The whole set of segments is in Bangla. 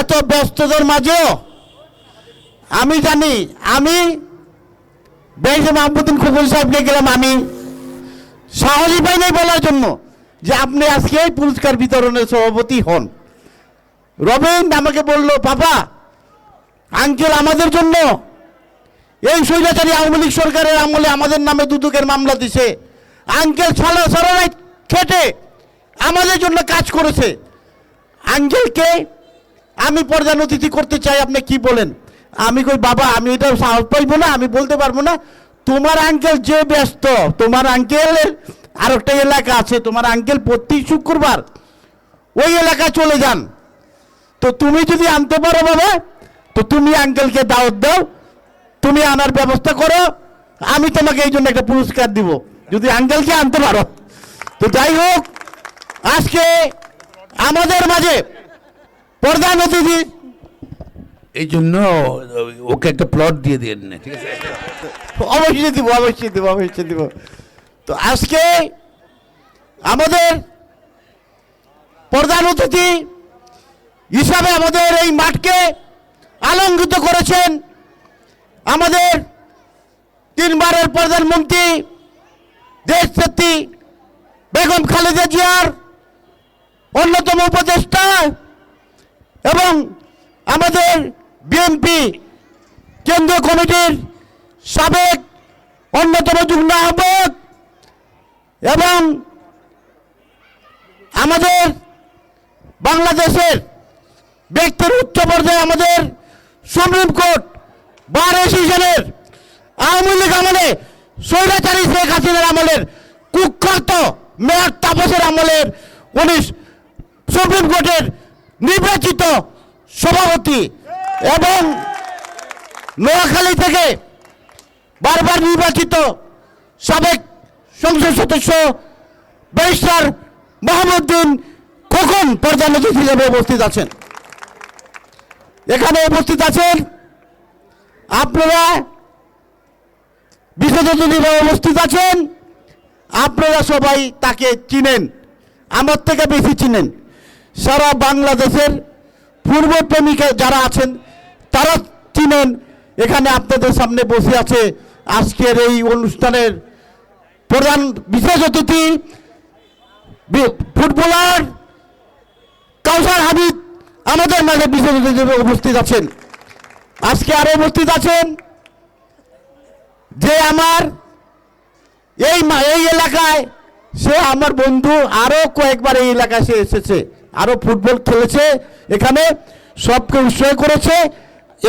এত ব্যস্ততার মাঝেও আমি জানি, আমি বেশ মাহমুদ্দিন খোকন সাহেবকে গেলাম আমি। সাহসী পাই নাই বলার জন্য যে আপনি আজকে এই পুরস্কার বিতরণের সভাপতি হন। রবীন আমাকে বলল পাপা আঙ্কেল আমাদের জন্য এই স্বৈরাচারী আওয়ামী লীগ সরকারের আমলে আমাদের নামে দুদকের মামলা দিছে। আঙ্কেল সারা সারা খেটে আমাদের জন্য কাজ করেছে। আঙ্কেলকে আমি প্রধান অতিথি করতে চাই, আপনি কি বলেন? আমি কই, বাবা, আমি এটা সাহস পাইবো না, আমি বলতে পারব না। তোমার আঙ্কেল যে ব্যস্ত, তোমার আঙ্কেলের আর একটা এলাকা আছে, তোমার আঙ্কেল প্রতি শুক্রবার ওই এলাকায় চলে যান। তো তুমি যদি আনতে পারো বাবা, তো তুমি আঙ্কেলকে দাওয়াত দাও, তুমি আনার ব্যবস্থা করো, আমি তোমাকে এই জন্য একটা পুরস্কার দিব। যদি আঙ্কেলকে আনতে পারো। তো যাই হোক, আজকে আমাদের মাঝে প্রধান অতিথি এই জন্য ওকে একটা প্লট দিয়ে দিন না ঠিক আছে? অবশ্যই দিব অবশ্যই দিব অবশ্যই দিব। তো আজকে আমাদের প্রধান অতিথি হিসাবে আমাদের এই মাঠকে আলঙ্কিত করেছেন আমাদের তিনবারের প্রধানমন্ত্রী দেশ নেত্রী বেগম খালেদা জিয়ার অন্যতম উপদেষ্টা এবং আমাদের বিএনপি কেন্দ্রীয় কমিটির সাবেক অন্যতম যুগ্ম আহ্বায়ক এবং আমাদের বাংলাদেশের ব্যক্তির উচ্চ পর্যায়ে আমাদের সুপ্রিম কোর্ট বার অ্যাসোসিয়েশনের আওয়ামী লীগ আমলে স্বৈরাচারী শেখ হাসিনার আমলের কুখ্যাত মেয়র তাপসের আমলের উনিশ সুপ্রিম কোর্টের নির্বাচিত সভাপতি এবং নোয়াখালী থেকে বারবার নির্বাচিত সাবেক সংসদ সদস্য ব্যারিস্টার মাহমুদ্দিন খোকন প্রধান অতিথি হিসেবে উপস্থিত আছেন। এখানে উপস্থিত আছেন আপনারা বিশেষ অতিথিরা উপস্থিত আছেন। আপনারা সবাই তাকে চিনেন। আমার থেকে বেশি চিনেন। সারা বাংলাদেশের পূর্ব প্রেমিকা যারা আছেন, তারা চিনেন, এখানে আপনাদের সামনে বসে আছে আজকের এই অনুষ্ঠানের প্রধান বিশেষ অতিথি ফুটবলার কাউসার হাবিব আমাদের মাঝে বিশেষ অতিথি উপস্থিত আছেন। আজকে আরও উপস্থিত আছেন যে আমার এই এই এলাকায় সে আমার বন্ধু, আরও কয়েকবার এই এলাকায় সে এসেছে। আরও ফুটবল খেলেছে, এখানে সবকে উৎসাহ করেছে।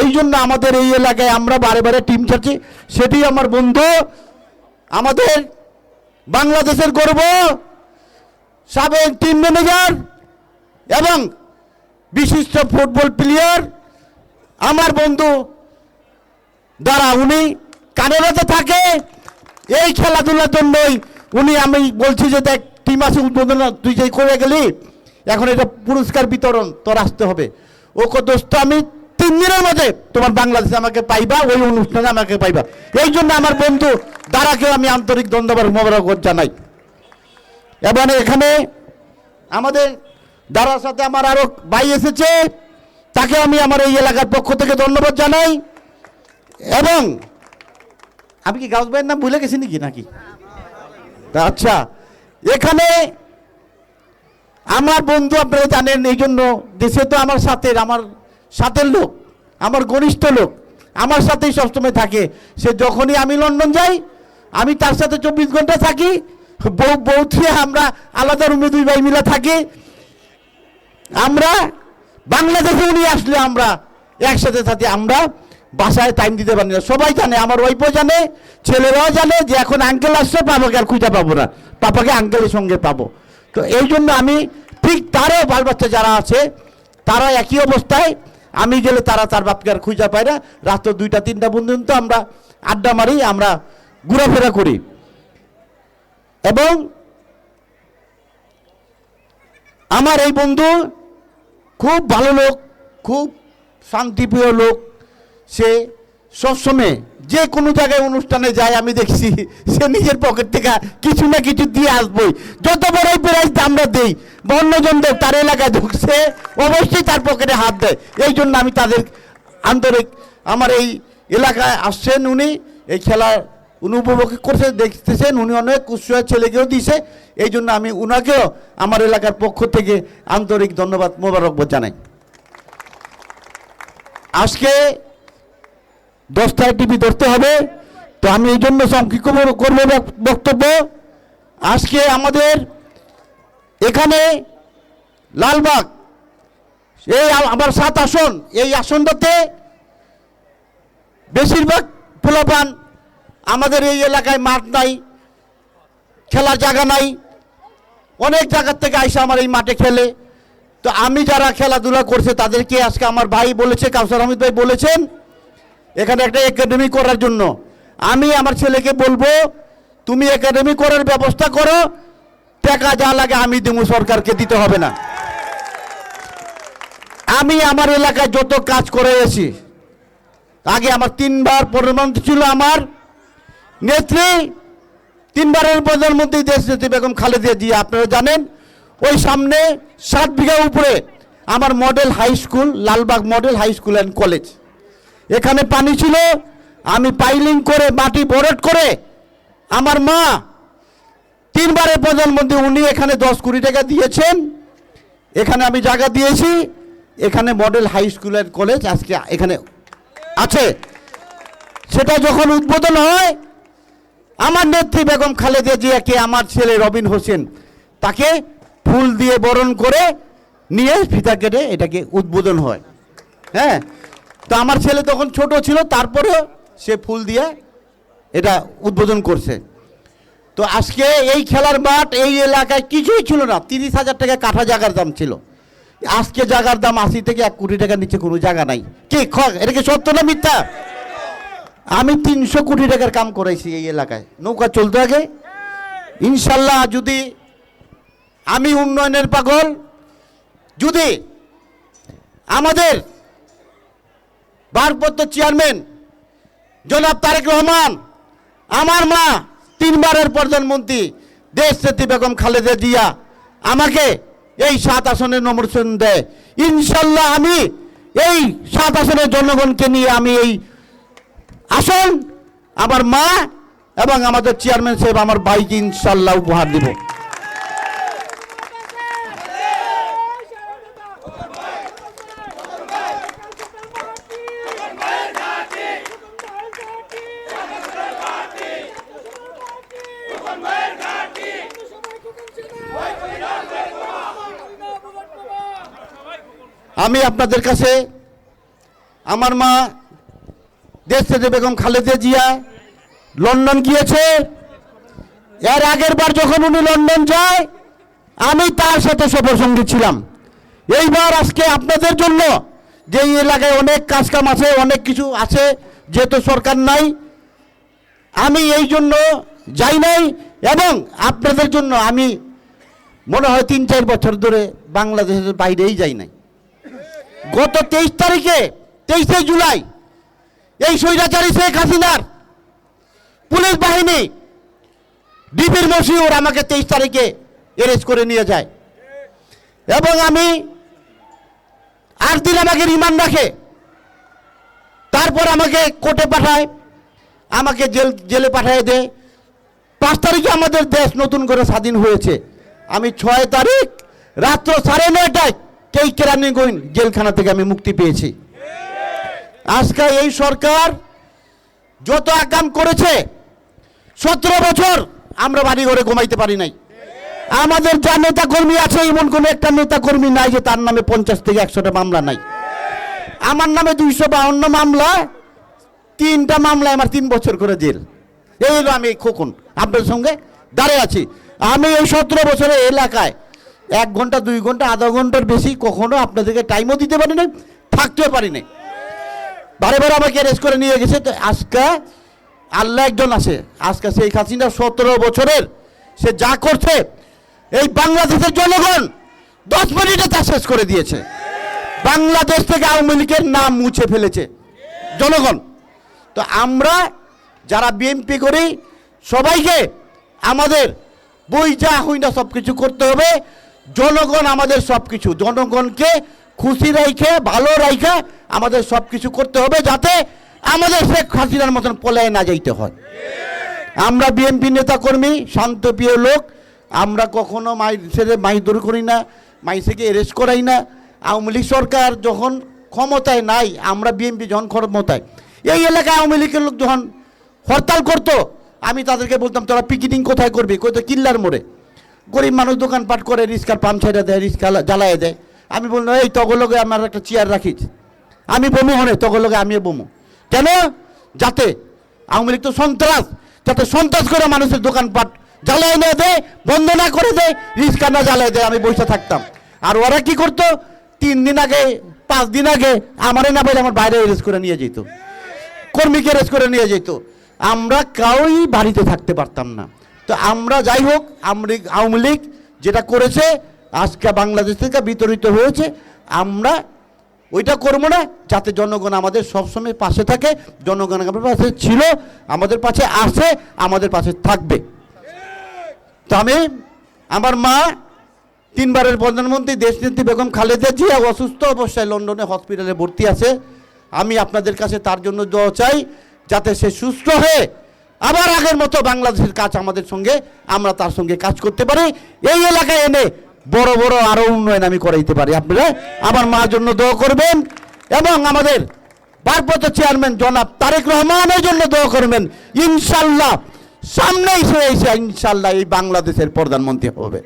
এই জন্য আমাদের এই এলাকায় আমরা বারে বারে টিম ছাড়ছি। সেটি আমার বন্ধু, আমাদের বাংলাদেশের গর্ব, সাবেক টিম ম্যানেজার এবং বিশিষ্ট ফুটবল প্লেয়ার আমার বন্ধু দ্বারা উনি কানাডাতে থাকে। এই খেলাধুলার জন্যই উনি আমি বলছি যে দেখ টিম আছে, উদ্বোধন তুই যে করে গেলি এখন এটা পুরস্কার বিতরণ, তোর আসতে হবে। ও কো দোস্ত, আমি তিন দিনের মধ্যে তোমার বাংলাদেশে আমাকে পাইবা, ওই অনুষ্ঠানে আমাকে পাইবা। এই জন্য আমার বন্ধু দ্বারাকে আমি আন্তরিক ধন্যবাদ মোবারক জানাই। এবং এখানে আমাদের দ্বারার সাথে আমার আরও ভাই এসেছে, তাকে আমি আমার এই এলাকার পক্ষ থেকে ধন্যবাদ জানাই। এবং আমি কি গাউস ভাইয়ের নাম ভুলে গেছি নাকি? নাকি? আচ্ছা এখানে আমার বন্ধু আপনারা জানেন, এই জন্য দেশে তো আমার সাথে, আমার সাথের লোক, আমার ঘনিষ্ঠ লোক, আমার সাথেই সবসময় থাকে। সে যখনই আমি লন্ডন যাই, আমি তার সাথে চব্বিশ ঘণ্টা থাকি। বউ থেকে আমরা আলাদা রুমে দুই ভাই মিলে থাকি। আমরা বাংলাদেশে উনি আসলে আমরা একসাথে থাকি। আমরা বাসায় টাইম দিতে পারি না। সবাই জানে, আমার ওয়াইফও জানে, ছেলেরাও জানে যে এখন আঙ্কেল আসছে পাপাকে আর খুঁজে পাবো না। পাপাকে আঙ্কেলের সঙ্গে পাবো। তো এই জন্য আমি ঠিক তারও বাল বাচ্চা যারা আছে, তারা একই অবস্থায়, আমি গেলে তারা তার বাপকে আর খুঁজে পায় না। রাত্র দুইটা, তিনটা পর্যন্ত আমরা আড্ডা মারি, আমরা ঘোরাফেরা করি। এবং আমার এই বন্ধু খুব ভালো লোক, খুব শান্তিপ্রিয় লোক। সে সবসময় যে কোনো জায়গায় অনুষ্ঠানে যায় আমি দেখছি সে নিজের পকেট থেকে কিছু না কিছু দিয়ে আসবই। যত বড়ই প্রাইজ আমরা দেই, বা দেয় তার এলাকায় ঢুকছে অবশ্যই তার পকেটে হাত দেয়। এই জন্য আমি তাদের আন্তরিক, আমার এই এলাকায় আসছেন উনি, এই খেলা উনি উপভোগ করছে, দেখতেছেন, উনি অনেক উৎসাহ ছেলেকেও দিছে। এই জন্য আমি উনাকেও আমার এলাকার পক্ষ থেকে আন্তরিক ধন্যবাদ, মোবারকবাদ জানাই। আজকে দশটায় টিভি ধরতে হবে। তো আমি এই জন্য সংক্ষিপ্ত করব বক- বক্তব্য। আজকে আমাদের এখানে লালবাগ, এই আমার সাত আসন, এই আসনটাতে বেশিরভাগ পোলাপান আমাদের এই এলাকায় মাঠ নাই, খেলার জায়গা নাই। অনেক জায়গার থেকে আইসা আমার এই মাঠে খেলে। তো আমি যারা খেলাধুলা করছে তাদেরকে আজকে আমার ভাই বলেছে, কাউসার আহমেদ ভাই বলেছেন এখানে একটা একাডেমি করার জন্য। আমি আমার ছেলেকে বলব, তুমি একাডেমি করার ব্যবস্থা করো, টাকা যা লাগে আমি দেবো, সরকারকে দিতে হবে না। আমি আমার এলাকায় যত কাজ করে এসেছি আগে আমার তিনবার প্রধানমন্ত্রী ছিল আমার নেত্রী, তিনবারের প্রধানমন্ত্রী দেশ নেত্রী বেগম খালেদা জিয়া, আপনারা জানেন, ওই সামনে সাত বিঘা উপরে আমার model high school Lalbag model high school and college এখানে পানি ছিল, আমি পাইলিং করে মাটি ভরট করে আমার মা তিনবারের প্রধানমন্ত্রী উনি এখানে দশ কোটি টাকা দিয়েছেন। এখানে আমি জায়গা দিয়েছি। এখানে model high school and college আজকে এখানে আছে। সেটা যখন উদ্বোধন হয়, আমার নেত্রী বেগম খালেদা জিয়াকে আমার ছেলে রবিন হোসেন তাকে ফুল দিয়ে বরণ করে নিয়ে ফিতা কেটে এটাকে উদ্বোধন হয়। হ্যাঁ তো আমার ছেলে তখন ছোট ছিল, তারপরেও সে ফুল দিয়ে এটা উদ্বোধন করছে। তো আজকে এই খেলার মাঠ, এই এলাকায় কিছুই ছিল না। তিরিশ হাজার টাকা কাঠা জায়গার দাম ছিল। আজকে জায়গার দাম আশি থেকে এক কোটি টাকার নিচে কোনো জায়গা নাই। কি খ এটা কি সত্য না মিথ্যা? আমি তিনশো কোটি টাকার কাম করেছি এই এলাকায়। নৌকা চলতে আগে। ইনশাল্লাহ যদি আমি উন্নয়নের পাগল, যদি আমাদের ভারপ্রাপ্ত চেয়ারম্যান জনাব তারেক রহমান, আমার মা তিনবারের প্রধানমন্ত্রী দেশ নেত্রী বেগম খালেদা জিয়া আমাকে এই সাত আসনের নমর্শন দেয়। ইনশাল্লাহ আমি এই সাত আসনের জনগণকে নিয়ে আমি এই আসন আমার মা এবং আমাদের চেয়ারম্যান সাহেব, আমার ভাইকে ইনশাল্লাহ উপহার দিব। আমি আপনাদের কাছে আমার মা দেশ থেকে বেগম খালেদা জিয়া লন্ডন গিয়েছে। এর আগের বার যখন উনি লন্ডন যায়, আমি তার সাথে সফরসঙ্গী ছিলাম। এইবার আজকে আপনাদের জন্য যে এলাকায় অনেক কাজকাম আছে, অনেক কিছু আছে, যেহেতু সরকার নাই, আমি এই জন্য যাই নাই এবং আপনাদের জন্য আমি মনে হয় তিন চার বছর ধরে বাংলাদেশের বাইরেই যাই নাই। গত তেইশ তারিখে, তেইশে জুলাই, এই স্বৈরাচারী শেখ হাসিনার পুলিশ বাহিনী ডিবির মশিউর আমাকে তেইশ তারিখে অ্যারেস্ট করে নিয়ে যায়। এবং আমি আট দিন আমাকে রিমান্ড রাখে। তারপর আমাকে কোর্টে পাঠায়, আমাকে জেল, জেলে পাঠিয়ে দেয়। পাঁচ তারিখে আমাদের দেশ নতুন করে স্বাধীন হয়েছে। আমি ছয় তারিখ রাত্র সাড়ে নয়টায় কেই কেরানীগঞ্জ জেলখানা থেকে আমি মুক্তি পেয়েছি। আজকে এই সরকার যত আকাম করেছে, সতেরো বছর আমরা বাড়ি ঘরে ঘুমাইতে পারি নাই। আমাদের যা নেতা কর্মী আছে, এমন কোনো একটা নেতা কর্মী নাই যে তার নামে পঞ্চাশ থেকে একশোটা মামলা নাই। আমার নামে দুইশো বাউন্ন মামলা, তিনটা মামলায় আমার তিন বছর করে জেল। এই হলো আমি খোকন। আপনার সঙ্গে দাঁড়িয়ে আছি। আমি এই সতেরো বছরের এলাকায় এক ঘণ্টা, দুই ঘণ্টা, আধা ঘণ্টার বেশি কখনো আপনাদেরকে টাইমও দিতে পারি নাই, থাকতেও পারি নাই। বারে বারে আমাকে অ্যারেস্ট করে নিয়ে গেছে। তো আজকে আল্লাহ একজন আছে। আজকে সেই হাসিনা সতেরো বছরের, সে যা করছে, এই বাংলাদেশের জনগণ দশ মিনিটে তা শেষ করে দিয়েছে। বাংলাদেশ থেকে আওয়ামী লীগের নাম মুছে ফেলেছে। জনগণ। তো আমরা যারা বিএমপি করি, সবাইকে আমাদের বই যা হই না সব কিছু করতে হবে। জনগণ আমাদের সব কিছু জনগণকে খুশি রাইখে ভালো রাইখে আমাদের সব কিছু করতে হবে যাতে আমাদের শেখ হাসিনার মতন পলায় না যাইতে হয়। আমরা বিএনপি নেতাকর্মী শান্তপ্রিয় লোক, আমরা কখনো মাইসের মাইদুর করি না, মাই মাইসেকে এরেস্ট করাই না। আওয়ামী লীগ সরকার যখন ক্ষমতায় নাই, আমরা বিএনপি যখন ক্ষমতায়, এই এলাকায় আওয়ামী লীগের লোক যখন হরতাল করতো, আমি তাদেরকে বলতাম, তোরা পিকেটিং কোথায় করবি? কই তো কিল্লার মোড়ে। গরিব মানুষ দোকানপাট করে রিক্সার পাম্প ছেড়ে দেয় রিক্সা জ্বালায় দেয়। আমি বললাম, এই তগলগে আমার একটা চেয়ার রাখিস। আমি বমু হনে তগলগে আমিও বমু। কেন? যাতে আওয়ামী লীগ তো সন্ত্রাস, যাতে সন্ত্রাস করে মানুষের দোকানপাট জ্বালায় না দেয়, বন্ধ না করে দেয় রিক্সা না জ্বালায় দেয়, আমি বসে থাকতাম। আর ওরা কি করতো? তিন দিন আগে, পাঁচ দিন আগে আমারে না বলে আমার বাইরে এরেস্ট করে নিয়ে যেত। কর্মীকে রেস করে নিয়ে যেত। আমরা কাউই বাড়িতে থাকতে পারতাম না। তো আমরা যাই হোক, আওয়ামী লীগ যেটা করেছে, আজকে বাংলাদেশ থেকে বিতরিত হয়েছে, আমরা ওইটা করব না, যাতে জনগণ আমাদের সবসময় পাশে থাকে, জনগণ আমাদের পাশে ছিল, আমাদের পাশে আছে, আমাদের পাশে থাকবে। তো আমি আমার মা তিনবারের প্রধানমন্ত্রী, দেশনেত্রী বেগম খালেদা জিয়া অসুস্থ অবস্থায় লন্ডনে হসপিটালে ভর্তি আছে। আমি আপনাদের কাছে তার জন্য দোয়া চাই, যাতে সে সুস্থ হয়ে আবার আগের মতো বাংলাদেশের কাজ আমাদের সঙ্গে, আমরা তার সঙ্গে কাজ করতে পারি। এই এলাকায় এনে বড় বড় আরও উন্নয়ন আমি করাইতে পারি আপনারা। আমার মার জন্য দোয়া করবেন এবং আমাদের ভারপ্রাপ্ত চেয়ারম্যান জনাব তারেক রহমানের জন্য দোয়া করবেন। ইনশাল্লাহ সামনেই সে এসে ইনশাল্লাহ এই বাংলাদেশের প্রধানমন্ত্রী হবে।